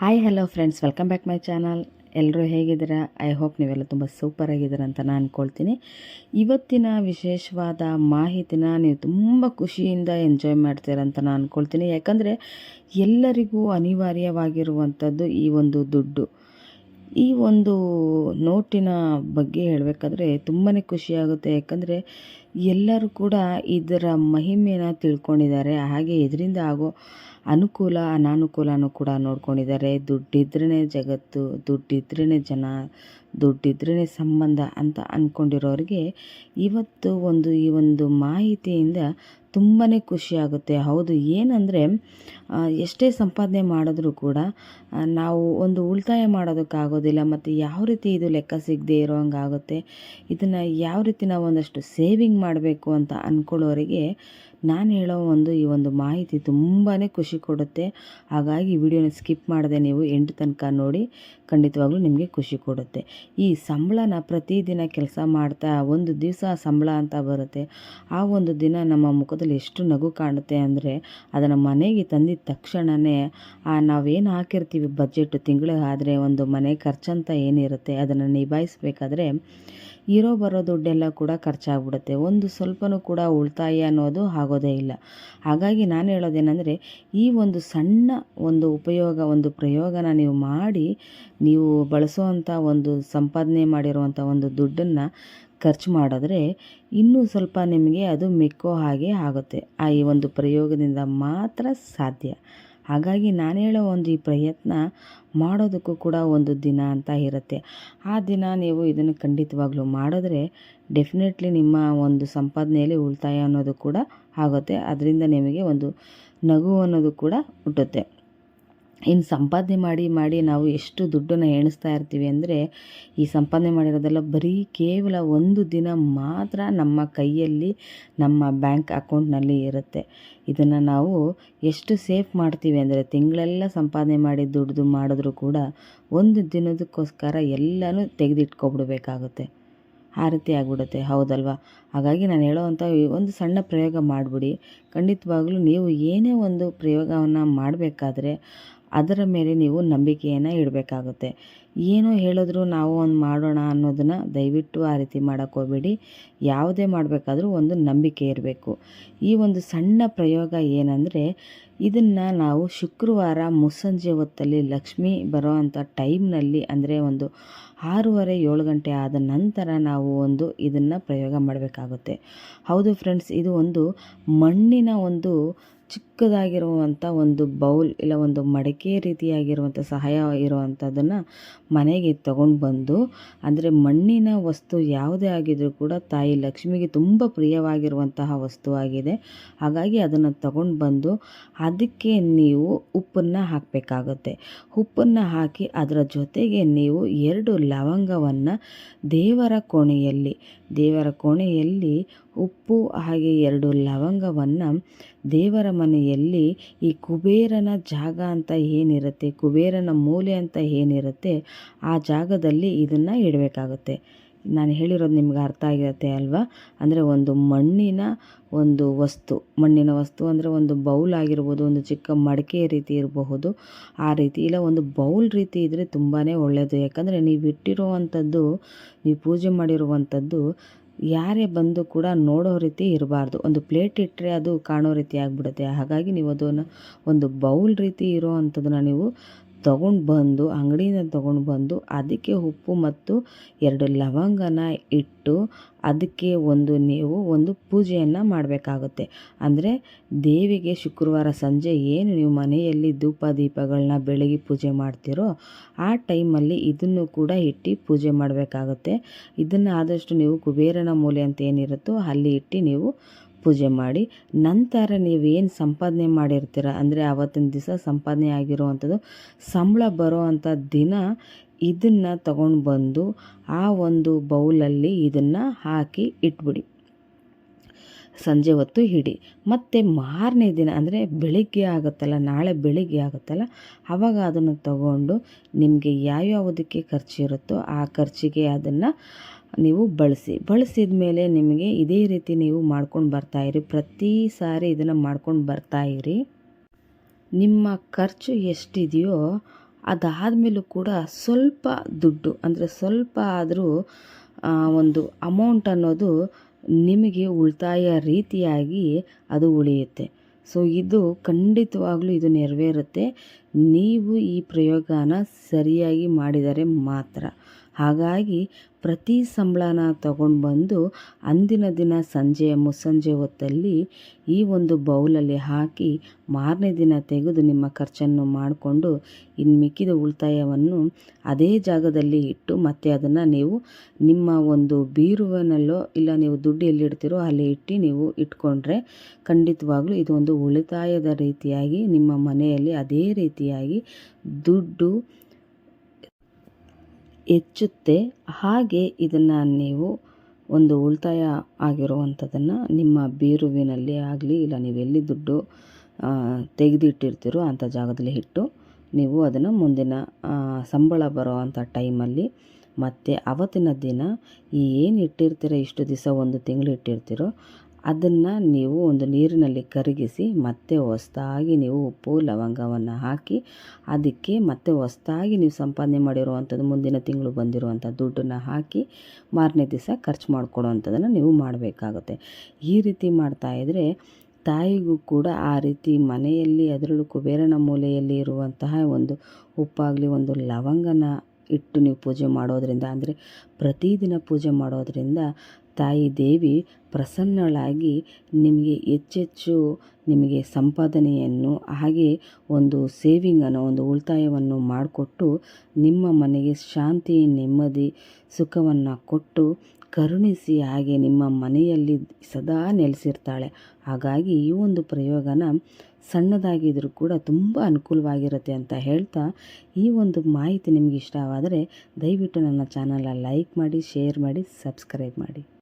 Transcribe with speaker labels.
Speaker 1: Hi hello friends welcome back my channel ಎಲ್ಲರೂ ಹೇಗಿದ್ದೀರಾ? I hope ನೀವೆಲ್ಲ ತುಂಬ ಸೂಪರ್ ಆಗಿದ್ದೀರಾ ಅಂತ ನಾನು ಅಂದ್ಕೊಳ್ತೀನಿ ಇವತ್ತಿನ ವಿಶೇಷವಾದ ಮಾಹಿತಿನ ನೀವು ತುಂಬ ಖುಷಿಯಿಂದ ಎಂಜಾಯ್ ಮಾಡ್ತೀರ ಅಂತ ನಾನು ಅಂದ್ಕೊಳ್ತೀನಿ ಯಾಕಂದರೆ ಎಲ್ಲರಿಗೂ ಅನಿವಾರ್ಯವಾಗಿರುವಂಥದ್ದು ಈ ಒಂದು ದುಡ್ಡು. ಈ ಒಂದು ನೋಟಿನ ಬಗ್ಗೆ ಹೇಳಬೇಕಾದ್ರೆ ತುಂಬಾ ಖುಷಿಯಾಗುತ್ತೆ. ಯಾಕಂದರೆ ಎಲ್ಲರೂ ಕೂಡ ಇದರ ಮಹಿಮೆಯನ್ನು ತಿಳ್ಕೊಂಡಿದ್ದಾರೆ. ಹಾಗೆ ಇದರಿಂದ ಆಗೋ ಅನುಕೂಲ, ಅನಾನುಕೂಲನೂ ಕೂಡ ನೋಡ್ಕೊಂಡಿದ್ದಾರೆ. ದುಡ್ಡಿದ್ರೇ ಜಗತ್ತು ದುಡ್ಡಿದ್ರೇ ಜನ ದುಡ್ಡಿದ್ರೇ ಸಂಬಂಧ ಅಂತ ಅಂದ್ಕೊಂಡಿರೋರಿಗೆ ಇವತ್ತು ಒಂದು, ಈ ಒಂದು ಮಾಹಿತಿಯಿಂದ ತುಂಬಾ ಖುಷಿಯಾಗುತ್ತೆ ಹೌದು, ಏನಂದರೆ ಎಷ್ಟೇ ಸಂಪಾದನೆ ಮಾಡಿದ್ರೂ ಕೂಡ ನಾವು ಒಂದು ಉಳಿತಾಯ ಮಾಡೋದಕ್ಕಾಗೋದಿಲ್ಲ, ಮತ್ತು ಯಾವ ರೀತಿ ಇದು ಲೆಕ್ಕ ಸಿಗದೆ ಇರೋ ಹಂಗಾಗುತ್ತೆ ಇದನ್ನು ಯಾವ ರೀತಿ ನಾವು ಒಂದಷ್ಟು ಸೇವಿಂಗ್ ಮಾಡಬೇಕು ಅಂತ ಅಂದ್ಕೊಳ್ಳೋರಿಗೆ ನಾನು ಹೇಳೋ ಒಂದು ಈ ಒಂದು ಮಾಹಿತಿ ತುಂಬಾ ಖುಷಿ ಕೊಡುತ್ತೆ. ಹಾಗಾಗಿ ವಿಡಿಯೋನ ಸ್ಕಿಪ್ ಮಾಡದೆ ನೀವು ಎಂಟು ತನಕ ನೋಡಿ ಖಂಡಿತವಾಗ್ಲೂ ನಿಮಗೆ ಖುಷಿ ಕೊಡುತ್ತೆ. ಈ ಸಂಬಳನ ಪ್ರತಿದಿನ ಕೆಲಸ ಮಾಡ್ತಾ ಒಂದು ದಿವಸ ಸಂಬಳ ಅಂತ ಬರುತ್ತೆ. ಆ ಒಂದು ದಿನ ನಮ್ಮ ಮುಖದಲ್ಲಿ ಎಷ್ಟು ನಗು ಕಾಣುತ್ತೆ ಅಂದರೆ ಅದನ್ನು ಮನೆಗೆ ತಂದಿದ ತಕ್ಷಣವೇ ನಾವೇನು ಹಾಕಿರ್ತೀವಿ ಬಜೆಟ್ ತಿಂಗಳಿಗೆ ಆದರೆ ಒಂದು ಮನೆ ಖರ್ಚಂತ ಏನಿರುತ್ತೆ ಅದನ್ನು ನಿಭಾಯಿಸಬೇಕಾದ್ರೆ ಇರೋ ಬರೋ ದುಡ್ಡೆಲ್ಲ ಕೂಡ ಖರ್ಚಾಗ್ಬಿಡುತ್ತೆ. ಒಂದು ಸ್ವಲ್ಪನೂ ಕೂಡ ಉಳಿತಾಯ ಅನ್ನೋದು ಆಗೋದೇ ಇಲ್ಲ. ಹಾಗಾಗಿ ನಾನು ಹೇಳೋದೇನೆಂದರೆ, ಈ ಒಂದು ಸಣ್ಣ ಒಂದು ಉಪಯೋಗ, ಒಂದು ಪ್ರಯೋಗನ ನೀವು ಮಾಡಿ, ನೀವು ಬಳಸುವಂಥ ಒಂದು ಸಂಪಾದನೆ ಮಾಡಿರುವಂಥ ಒಂದು ದುಡ್ಡನ್ನು ಖರ್ಚು ಮಾಡಿದ್ರೆ ಇನ್ನೂ ಸ್ವಲ್ಪ ನಿಮಗೆ ಅದು ಮೆಕ್ಕೋ ಹಾಗೆ ಆಗುತ್ತೆ. ಆ ಈ ಒಂದು ಪ್ರಯೋಗದಿಂದ ಮಾತ್ರ ಸಾಧ್ಯ. ಹಾಗಾಗಿ ನಾನು ಹೇಳೋ ಒಂದು ಈ ಪ್ರಯತ್ನ ಮಾಡೋದಕ್ಕೂ ಕೂಡ ಒಂದು ದಿನ ಅಂತ ಇರುತ್ತೆ. ಆ ದಿನ ನೀವು ಇದನ್ನು ಖಂಡಿತವಾಗ್ಲೂ ಮಾಡಿದ್ರೆ ಡೆಫಿನೆಟ್ಲಿ ನಿಮ್ಮ ಒಂದು ಸಂಪಾದನೆಯಲ್ಲಿ ಉಳಿತಾಯ ಅನ್ನೋದು ಕೂಡ ಆಗುತ್ತೆ. ಅದರಿಂದ ನಿಮಗೆ ಒಂದು ನಗು ಅನ್ನೋದು ಕೂಡ ಹುಟ್ಟುತ್ತೆ. ಇನ್ನು ಸಂಪಾದನೆ ಮಾಡಿ ಮಾಡಿ ನಾವು ಎಷ್ಟು ದುಡ್ಡನ್ನು ಎಣಿಸ್ತಾ ಇರ್ತೀವಿ ಅಂದರೆ ಈ ಸಂಪಾದನೆ ಮಾಡಿರೋದೆಲ್ಲ ಬರೀ ಕೇವಲ ಒಂದು ದಿನ ಮಾತ್ರ ನಮ್ಮ ಕೈಯಲ್ಲಿ, ನಮ್ಮ ಬ್ಯಾಂಕ್ ಅಕೌಂಟ್ನಲ್ಲಿ ಇರುತ್ತೆ. ಇದನ್ನು ನಾವು ಎಷ್ಟು ಸೇಫ್ ಮಾಡ್ತೀವಿ ಅಂದರೆ ತಿಂಗಳೆಲ್ಲ ಸಂಪಾದನೆ ಮಾಡಿ ದುಡ್ದು ಮಾಡಿದ್ರೂ ಕೂಡ ಒಂದು ದಿನದಕ್ಕೋಸ್ಕರ ಎಲ್ಲನೂ ತೆಗೆದಿಟ್ಕೊಬಿಡ್ಬೇಕಾಗುತ್ತೆ. ಆ ರೀತಿ ಆಗಿಬಿಡುತ್ತೆ. ಹೌದಲ್ವಾ? ಹಾಗಾಗಿ ನಾನು ಹೇಳೋವಂಥ ಒಂದು ಸಣ್ಣ ಪ್ರಯೋಗ ಮಾಡಿಬಿಡಿ. ಖಂಡಿತವಾಗ್ಲೂ ನೀವು ಏನೇ ಒಂದು ಪ್ರಯೋಗವನ್ನು ಮಾಡಬೇಕಾದ್ರೆ ಅದರ ಮೇಲೆ ನೀವು ನಂಬಿಕೆಯನ್ನು ಇಡಬೇಕಾಗುತ್ತೆ. ಏನೋ ಹೇಳಿದ್ರು ನಾವು ಒಂದು ಮಾಡೋಣ ಅನ್ನೋದನ್ನು ದಯವಿಟ್ಟು ಆ ರೀತಿ ಮಾಡೋಕ್ಕೋಗ್ಬೇಡಿ ಯಾವುದೇ ಮಾಡಬೇಕಾದ್ರೂ ಒಂದು ನಂಬಿಕೆ ಇರಬೇಕು. ಈ ಒಂದು ಸಣ್ಣ ಪ್ರಯೋಗ ಏನಂದರೆ, ಇದನ್ನು ನಾವು ಶುಕ್ರವಾರ ಮುಸ್ಸಂಜೆ ಹೊತ್ತಲ್ಲಿ ಲಕ್ಷ್ಮಿ ಬರೋ ಅಂಥ ಟೈಮ್ನಲ್ಲಿ ಅಂದರೆ ಒಂದು ಆರೂವರೆ, ಏಳು ಗಂಟೆ ಆದ ನಂತರ ನಾವು ಒಂದು ಇದನ್ನು ಪ್ರಯೋಗ ಮಾಡಬೇಕಾಗುತ್ತೆ. ಹೌದು ಫ್ರೆಂಡ್ಸ್ ಇದು ಒಂದು ಮಣ್ಣಿನ ಒಂದು ಚಿಕ್ಕದಾಗಿರುವಂಥ ಒಂದು ಬೌಲ್ ಇಲ್ಲ ಒಂದು ಮಡಕೆ ರೀತಿಯಾಗಿರುವಂಥ ಸಹಾಯ ಇರುವಂಥದ್ದನ್ನು ಮನೆಗೆ ತಗೊಂಡು ಬಂದು, ಅಂದರೆ ಮಣ್ಣಿನ ವಸ್ತು ಯಾವುದೇ ಆಗಿದ್ರೂ ಕೂಡ ತಾಯಿ ಲಕ್ಷ್ಮಿಗೆ ತುಂಬ ಪ್ರಿಯವಾಗಿರುವಂತಹ ವಸ್ತು ಆಗಿದೆ. ಹಾಗಾಗಿ ಅದನ್ನು ತಗೊಂಡು ಬಂದು ಅದಕ್ಕೆ ನೀವು ಉಪ್ಪನ್ನು ಹಾಕಬೇಕಾಗುತ್ತೆ. ಉಪ್ಪನ್ನು ಹಾಕಿ ಅದರ ಜೊತೆಗೆ ನೀವು ಎರಡು ಲವಂಗವನ್ನು ದೇವರ ಕೋಣೆಯಲ್ಲಿ ದೇವರ ಕೋಣೆಯಲ್ಲಿ ಉಪ್ಪು ಹಾಗೆ ಎರಡು ಲವಂಗವನ್ನು ದೇವರ ಮನೆಯಲ್ಲಿ ಈ ಕುಬೇರನ ಜಾಗ ಅಂತ ಏನಿರುತ್ತೆ, ಕುಬೇರನ ಮೂಲೆ ಅಂತ ಏನಿರುತ್ತೆ, ಆ ಜಾಗದಲ್ಲಿ ಇದನ್ನು ಇಡಬೇಕಾಗುತ್ತೆ. ನಾನು ಹೇಳಿರೋದು ನಿಮ್ಗೆ ಅರ್ಥ ಆಗಿರುತ್ತೆ ಅಲ್ವಾ? ಅಂದರೆ ಒಂದು ಮಣ್ಣಿನ ಒಂದು ವಸ್ತು, ಮಣ್ಣಿನ ವಸ್ತು ಅಂದರೆ ಒಂದು ಬೌಲ್ ಆಗಿರ್ಬೋದು, ಒಂದು ಚಿಕ್ಕ ಮಡಿಕೆ ರೀತಿ ಇರಬಹುದು, ಆ ರೀತಿ ಇಲ್ಲ, ಒಂದು ಬೌಲ್ ರೀತಿ ಇದ್ದರೆ ತುಂಬಾ ಒಳ್ಳೆಯದು ಯಾಕಂದರೆ ನೀವು ಇಟ್ಟಿರುವಂಥದ್ದು, ನೀವು ಪೂಜೆ ಮಾಡಿರುವಂಥದ್ದು ಯಾರೇ ಬಂದು ಕೂಡ ನೋಡೋ ರೀತಿ ಇರಬಾರ್ದು. ಒಂದು ಪ್ಲೇಟ್ ಇಟ್ಟರೆ ಅದು ಕಾಣೋ ರೀತಿ ಆಗಿಬಿಡುತ್ತೆ. ಹಾಗಾಗಿ ನೀವು ಅದನ್ನು ಒಂದು ಬೌಲ್ ರೀತಿ ಇರೋ ಅಂಥದ್ದನ್ನ ನೀವು ತಗೊಂಡು ಬಂದು, ಅಂಗಡಿಯಿಂದ ತಗೊಂಡು ಬಂದು ಅದಕ್ಕೆ ಉಪ್ಪು ಮತ್ತು ಎರಡು ಲವಂಗನ ಇಟ್ಟು ಅದಕ್ಕೆ ಒಂದು ನೀವು ಒಂದು ಪೂಜೆಯನ್ನು ಮಾಡಬೇಕಾಗುತ್ತೆ. ಅಂದರೆ ದೇವಿಗೆ ಶುಕ್ರವಾರ ಸಂಜೆ ಏನು ನೀವು ಮನೆಯಲ್ಲಿ ಧೂಪ ದೀಪಗಳನ್ನ ಬೆಳಗ್ಗೆ ಪೂಜೆ ಮಾಡ್ತೀರೋ ಆ ಟೈಮಲ್ಲಿ ಇದನ್ನು ಕೂಡ ಇಟ್ಟು ಪೂಜೆ ಮಾಡಬೇಕಾಗುತ್ತೆ. ಇದನ್ನು ಆದಷ್ಟು ನೀವು ಕುಬೇರನ ಮೂಲೆ ಅಂತ ಏನಿರುತ್ತೋ ಅಲ್ಲಿ ಇಟ್ಟು ನೀವು ಪೂಜೆ ಮಾಡಿ, ನಂತರ ನೀವೇನು ಸಂಪಾದನೆ ಮಾಡಿರ್ತೀರ? ಅಂದರೆ ಆವತ್ತಿನ ದಿವಸ ಸಂಪಾದನೆ ಆಗಿರುವಂಥದ್ದು, ಸಂಬಳ ಬರೋ ಅಂಥ ದಿನ ಇದನ್ನು ತಗೊಂಡು ಬಂದು ಆ ಒಂದು ಬೌಲಲ್ಲಿ ಇದನ್ನು ಹಾಕಿ ಇಟ್ಬಿಡಿ. ಸಂಜೆ ಹೊತ್ತು ಹಿಡಿ. ಮತ್ತು ಮಾರನೇ ದಿನ, ಅಂದರೆ ಬೆಳಿಗ್ಗೆ ಆಗುತ್ತಲ್ಲ, ನಾಳೆ ಬೆಳಿಗ್ಗೆ ಆಗುತ್ತಲ್ಲ ಆವಾಗ ಅದನ್ನು ತಗೊಂಡು ನಿಮಗೆ ಯಾವ್ಯಾವುದಕ್ಕೆ ಖರ್ಚಿರುತ್ತೋ ಆ ಖರ್ಚಿಗೆ ಅದನ್ನು ನೀವು ಬಳಸಿ. ಬಳಸಿದ ಮೇಲೆ ನಿಮಗೆ ಇದೇ ರೀತಿ ನೀವು ಮಾಡ್ಕೊಂಡು ಬರ್ತಾಯಿರಿ ಪ್ರತಿ ಸಾರಿ ಇದನ್ನು ಮಾಡ್ಕೊಂಡು ಬರ್ತಾಯಿರಿ ನಿಮ್ಮ ಖರ್ಚು ಎಷ್ಟಿದೆಯೋ ಅದಾದಮೇಲೂ ಕೂಡ ಸ್ವಲ್ಪ ದುಡ್ಡು, ಅಂದರೆ ಸ್ವಲ್ಪ ಆದರೂ ಒಂದು ಅಮೌಂಟ್ ಅನ್ನೋದು ನಿಮಗೆ ಉಳಿತಾಯ ರೀತಿಯಾಗಿ ಅದು ಉಳಿಯುತ್ತೆ. ಸೊ, ಇದು ಖಂಡಿತವಾಗ್ಲೂ ಇದು ನೆರವೇರುತ್ತೆ. ನೀವು ಈ ಪ್ರಯೋಗನ ಸರಿಯಾಗಿ ಮಾಡಿದರೆ ಮಾತ್ರ. ಹಾಗಾಗಿ ಪ್ರತಿ ಸಂಬಳನ ತಗೊಂಡು ಬಂದು ಅಂದಿನ ದಿನ ಸಂಜೆ ಮುಸ್ಸಂಜೆ ಹೊತ್ತಲ್ಲಿ ಈ ಒಂದು ಬೌಲಲ್ಲಿ ಹಾಕಿ ಮಾರನೇ ದಿನ ತೆಗೆದು ನಿಮ್ಮ ಖರ್ಚನ್ನು ಮಾಡಿಕೊಂಡು ಇನ್ನು ಮಿಕ್ಕಿದ ಉಳಿತಾಯವನ್ನು ಅದೇ ಜಾಗದಲ್ಲಿ ಇಟ್ಟು ಮತ್ತೆ ಅದನ್ನು ನೀವು ನಿಮ್ಮ ಒಂದು ಬೀರುವನಲ್ಲೋ ಇಲ್ಲ ನೀವು ದುಡ್ಡು ಎಲ್ಲಿಡ್ತೀರೋ ಅಲ್ಲಿ ಇಟ್ಟು ನೀವು ಇಟ್ಕೊಂಡ್ರೆ ಖಂಡಿತವಾಗ್ಲೂ ಇದು ಒಂದು ಉಳಿತಾಯದ ರೀತಿಯಾಗಿ ನಿಮ್ಮ ಮನೆಯಲ್ಲಿ ಅದೇ ರೀತಿಯಾಗಿ ದುಡ್ಡು ಹೆಚ್ಚುತ್ತೆ. ಹಾಗೆ ಇದನ್ನು ನೀವು ಒಂದು ಉಳಿತಾಯ ಆಗಿರುವಂಥದ್ದನ್ನು ನಿಮ್ಮ ಬೀರುವಿನಲ್ಲಿ ಆಗಲಿ, ಇಲ್ಲ ನೀವು ಎಲ್ಲಿ ದುಡ್ಡು ತೆಗೆದಿಟ್ಟಿರ್ತೀರೋ ಅಂಥ ಜಾಗದಲ್ಲಿ ಇಟ್ಟು ನೀವು ಅದನ್ನು ಮುಂದಿನ ಸಂಬಳ ಬರೋ ಅಂಥ ಟೈಮಲ್ಲಿ ಮತ್ತು ಅವತ್ತಿನ ದಿನ ಏನು ಇಟ್ಟಿರ್ತೀರ, ಇಷ್ಟು ದಿವಸ ಒಂದು ತಿಂಗಳು ಇಟ್ಟಿರ್ತೀರೋ ಅದನ್ನು ನೀವು ಒಂದು ನೀರಿನಲ್ಲಿ ಕರಗಿಸಿ, ಮತ್ತೆ ಹೊಸ್ದಾಗಿ ನೀವು ಉಪ್ಪು, ಲವಂಗವನ್ನು ಹಾಕಿ, ಅದಕ್ಕೆ ಮತ್ತೆ ಹೊಸ್ದಾಗಿ ನೀವು ಸಂಪಾದನೆ ಮಾಡಿರುವಂಥದ್ದು, ಮುಂದಿನ ತಿಂಗಳು ಬಂದಿರುವಂಥ ದುಡ್ಡನ್ನು ಹಾಕಿ, ಮಾರನೇ ದಿವಸ ಖರ್ಚು ಮಾಡಿಕೊಡುವಂಥದ್ದನ್ನು ನೀವು ಮಾಡಬೇಕಾಗುತ್ತೆ. ಈ ರೀತಿ ಮಾಡ್ತಾಯಿದ್ರೆ ತಾಯಿಗೂ ಕೂಡ ಆ ರೀತಿ ಮನೆಯಲ್ಲಿ, ಅದರಲ್ಲೂ ಕುಬೇರನ ಮೂಲೆಯಲ್ಲಿ ಇರುವಂತಹ ಒಂದು ಉಪ್ಪಾಗಲಿ, ಒಂದು ಲವಂಗನ ಇಟ್ಟು ನೀವು ಪೂಜೆ ಮಾಡೋದರಿಂದ, ಅಂದರೆ ಪ್ರತಿದಿನ ಪೂಜೆ ಮಾಡೋದರಿಂದ ತಾಯಿ ದೇವಿ ಪ್ರಸನ್ನಳಾಗಿ ನಿಮಗೆ ಹೆಚ್ಚೆಚ್ಚು ನಿಮಗೆ ಸಂಪಾದನೆಯನ್ನು, ಹಾಗೆ ಒಂದು ಸೇವಿಂಗನ್ನು ಒಂದು ಉಳಿತಾಯವನ್ನು ಮಾಡಿಕೊಟ್ಟು ನಿಮ್ಮ ಮನೆಗೆ ಶಾಂತಿ, ನೆಮ್ಮದಿ, ಸುಖವನ್ನು ಕೊಟ್ಟು ಕರುಣಿಸಿ ಹಾಗೆ ನಿಮ್ಮ ಮನೆಯಲ್ಲಿ ಸದಾ ನೆಲೆಸಿರ್ತಾಳೆ. ಹಾಗಾಗಿ ಈ ಒಂದು ಪ್ರಯೋಗನ ಸಣ್ಣದಾಗಿದ್ದರೂ ಕೂಡ ತುಂಬ ಅನುಕೂಲವಾಗಿರುತ್ತೆ ಅಂತ ಹೇಳ್ತಾ ಈ ಒಂದು ಮಾಹಿತಿ ನಿಮಗೆ ಇಷ್ಟವಾದರೆ ದಯವಿಟ್ಟು ನನ್ನ ಚಾನಲ ಲೈಕ್ ಮಾಡಿ, ಶೇರ್ ಮಾಡಿ, ಸಬ್ಸ್ಕ್ರೈಬ್ ಮಾಡಿ.